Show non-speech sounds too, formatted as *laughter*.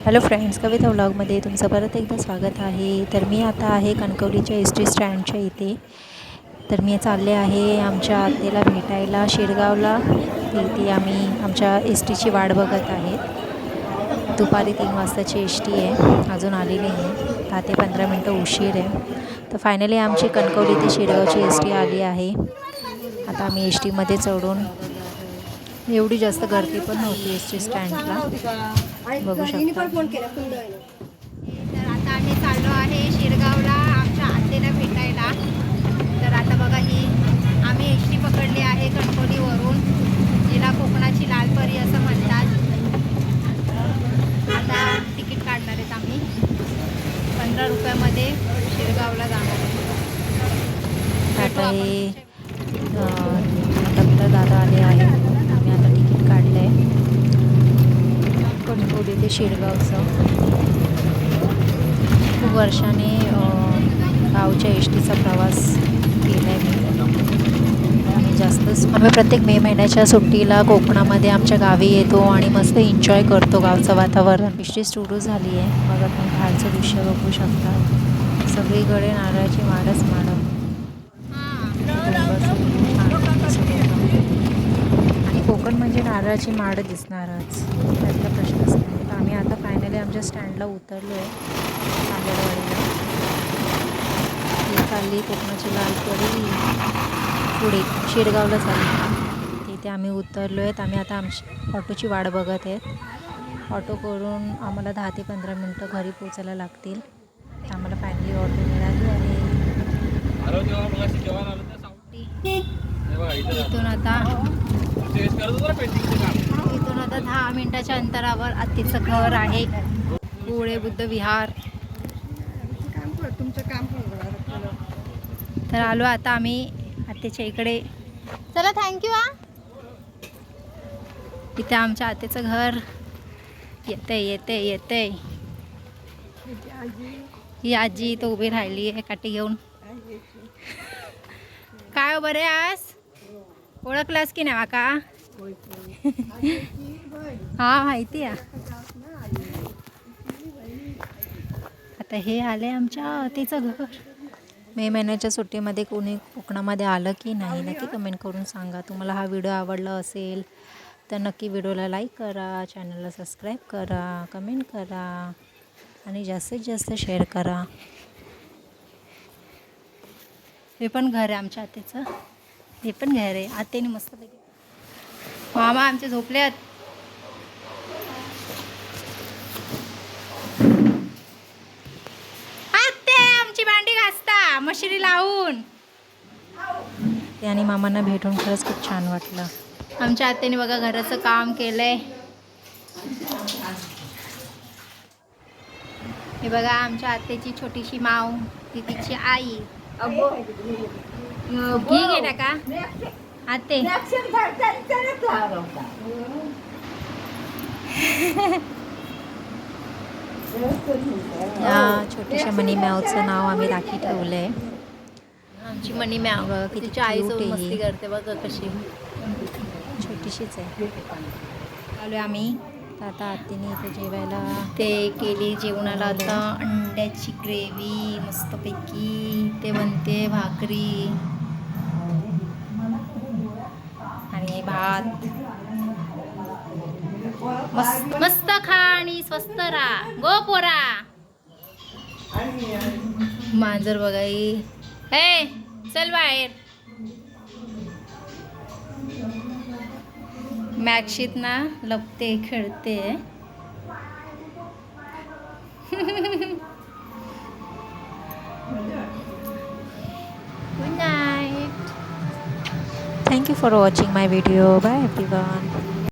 Hello friends कविता व्लॉगमध्ये तुमचं परत एकदा स्वागत आहे. तर मी आता आहे कणकवलीच्या एस टी स्टँडच्या इथे. तर मी चालले आहे आमच्या आत्तेला भेटायला शिरगावला. इथे आम्ही आमच्या एस टीची वाट बघत आहेत दुपारी तीन वाजताची एस टी आहे. अजून आलेली नाही. दहा ते पंधरा मिनटं उशीर आहे. तर फायनली आमची कणकवली ते शिरगावची एस टी आली आहे. आता आम्ही एस टीमध्ये चढून. एवढी जास्त गर्दी पण नव्हती एस टी स्टँडला बघू शकता. तर आता आम्ही चाललो आहे शिरगावला आमच्या भेटायला. तर आता बघा ही आम्ही एस टी पकडली आहे कणकवलीवरून जिला कोकणाची लालपरी असं म्हणतात. आता तिकीट काढणार आहेत आम्ही. पंधरा रुपयामध्ये शिरगावला जाणार आहे. आता हे दादा आले आहे आम्ही आता तिकीट काढलं आहे कणकवली ते शिरगावचं. खूप वर्षाने गावच्या एस टीचा प्रवास केला आहे मी जास्तच आम्ही प्रत्येक मे महिन्याच्या सुट्टीला कोकणामध्ये आमच्या गावी येतो आणि मस्त एन्जॉय करतो गावचं वातावरण. एस टी सुरू झाली आहे. मग आपण बाहेरचं दृश्य बघू शकता. सगळीकडे नारळाची माडच माडव आणि कोकण म्हणजे नारळाची माड दिसणारच. त्यातला प्रश्न आता फायनली आमच्या स्टँडला उतरलो आहे तांदळवाडीला चालली कोकणाची लालपरी पुढे शिरगावला चालली. तिथे आम्ही उतरलो आहेत आम्ही आता आमची ऑटोची वाट बघत आहेत. ऑटो करून आम्हाला दहा ते पंधरा मिनटं घरी पोचायला लागतील. आम्हाला फायनली ऑटो मिळाली आणि इथून आता टेस्ट करत होतो ना पेंटिंगचं काम इथून आता दहा मिनिटाच्या अंतरावर आत्तीचं घर आहे. पुढे बुद्ध विहार. तर आलो आता आम्ही आत्याच्या इकडे. चला थँक्यू हा. इथे आमच्या आत्याचं घर. येते येते येते ही आजी इथं उभी राहिली आहे काठी घेऊन. काय हो बरे आज? ओळखलास की नाही माका हा माहिती आहे. आता हे आले आमच्या तिचं घर. मे महिन्याच्या सुट्टीमध्ये कोणी कोकणामध्ये आलं की नाही नक्की कमेंट करून सांगा. तुम्हाला हा व्हिडिओ आवडला असेल तर नक्की व्हिडिओला लाईक करा चॅनलला सबस्क्राईब करा कमेंट करा आणि जास्तीत जास्त शेअर करा. हे पण घर आहे आमच्या आत्याचं. हे पण घर आहे. आत्याने मस्त मामा आमचे झोपले आहेत मशिरी लावून. ते आणि मामांना भेटून खरंच खूप छान वाटलं. आमच्या आत्याने बघा घराचं काम केलंय. हे बघा आमच्या आत्याची छोटीशी माव ती तिची आई. घी घे ना का? आते *laughs* या छोट्याशा मनी मॅवचं नाव आम्ही राखी ठेवलं आहे आमची मनी मॅव किती आई करते बघा कशी. छोटीशीच आहे. आलोय आम्ही. आता आत्तीने इथे जेवायला ते केली जेवणाला आता अंड्याची ग्रेव्ही मस्तपैकी. ते बनते भाकरी. आणि भात. मस्त मस्त खा. आणि स्वस्त राहा. गो पोरा. मांजर बघाई. हे चल बाहेर. मॅक्शीत ना लपते खेळते. Good night thank you for watching my video bye everyone